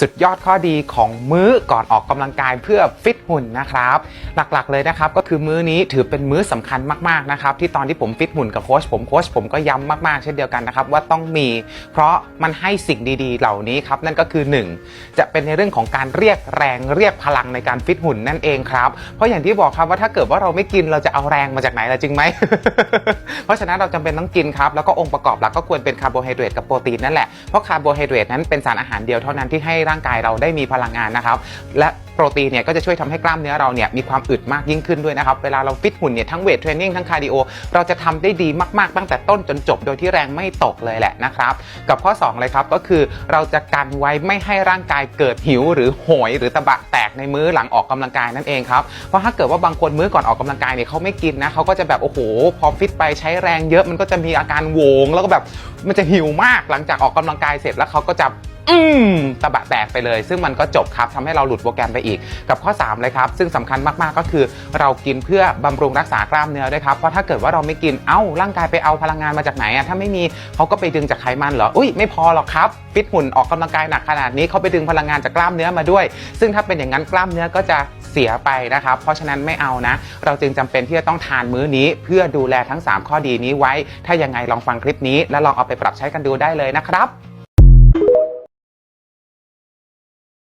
สุดยอดข้อดีของมื้อก่อนออกกำลังกายเพื่อฟิตหุ่นนะครับ หลักๆเลยนะครับก็คือมื้อนี้ถือเป็นมื้อสำคัญมากๆนะครับที่ตอนที่ผมฟิตหุ่นกับโค้ชผมโค้ชผมก็ย้ำมากๆเช่นเดียวกันนะครับว่าต้องมี เพราะมันให้สิ่งดีๆ เหล่านี้ครับนั่นก็คือ 1 จะเป็นในเรื่องของการเรียกแรงเรียกพลังในการฟิตหุ่นนั่นเองครับเพราะอย่างที่บอกครับว่าถ้าเกิดว่าเราไม่กินเราจะเอาแรงมาจากไหนล่ะจริงไหมเพราะฉะนั้นเราจำเป็นต้องกินครับแล้วก็องค์ประกอบหลักก็ควรเป็นคาร์โบไฮเดรตกับโปรตีนนั่นแหละเพราะคาร์โบไฮเดรตนั้นเป็นสารอาหารเดียวเท่านั้นที่ให้ร่างกายเราได้มีพลังงานนะครับ และโปรตีนเนี่ยก็จะช่วยทำให้กล้ามเนื้อเราเนี่ยมีความอึดมากยิ่งขึ้นด้วยนะครับ เวลาเราฟิตหุ่นเนี่ยทั้งเวทเทรนนิ่งทั้งคาร์ดิโอเราจะทำได้ดีมากๆ ตั้งแต่ต้นจนจบโดยที่แรงไม่ตกเลยแหละนะครับ กับข้อ 2 เลยครับก็คือเราจะกันไว้ไม่ให้ร่างกายเกิดหิว หรือโหยหรือตะบะแตกในมื้อหลังออกกำลังกายนั่นเองครับเพราะถ้าเกิดว่าบางคนมื้อก่อนออกกำลังกายเนี่ยเขาไม่กินนะเขาก็จะแบบโอ้โหพอฟิตไปใช้แรงเยอะมันก็จะมีอาการโวง แล้วก็แบบมันจะหิวมากหลังจากออกกำลังกายเสร็จแล้วเขาก็จะ อืมตะบะแตกไปเลย ซึ่งมันก็จบครับทำให้เราหลุดโปรแกรมไปอีก กับข้อ 3 เลยครับ ซึ่งสำคัญมากๆก็คือ เรากินเพื่อบำรุงรักษากล้ามเนื้อด้วยครับเพราะถ้าเกิดว่าเราไม่กินเอ้าร่างกายไปเอาพลังงานมาจากไหนอะถ้าไม่มีเขาก็ไปดึงจากไขมันเหรออุ้ยไม่พอหรอกครับฟิตหุ่นออกกำลังกายหนักขนาดนี้เขาไปดึงพลังงานจากกล้ามเนื้อมาด้วย ซึ่งถ้าเป็นอย่างนั้นกล้ามเนื้อก็จะเสียไปนะครับ เพราะฉะนั้นไม่เอานะ เราจึงจำเป็นที่จะต้องทานมื้อนี้ เพื่อดูแลทั้ง 3 ข้อดีนี้ไว้ ถ้ายังไงลองฟังคลิปนี้ แล้วลองเอาไปปรับใช้กันดูได้เลยนะครับ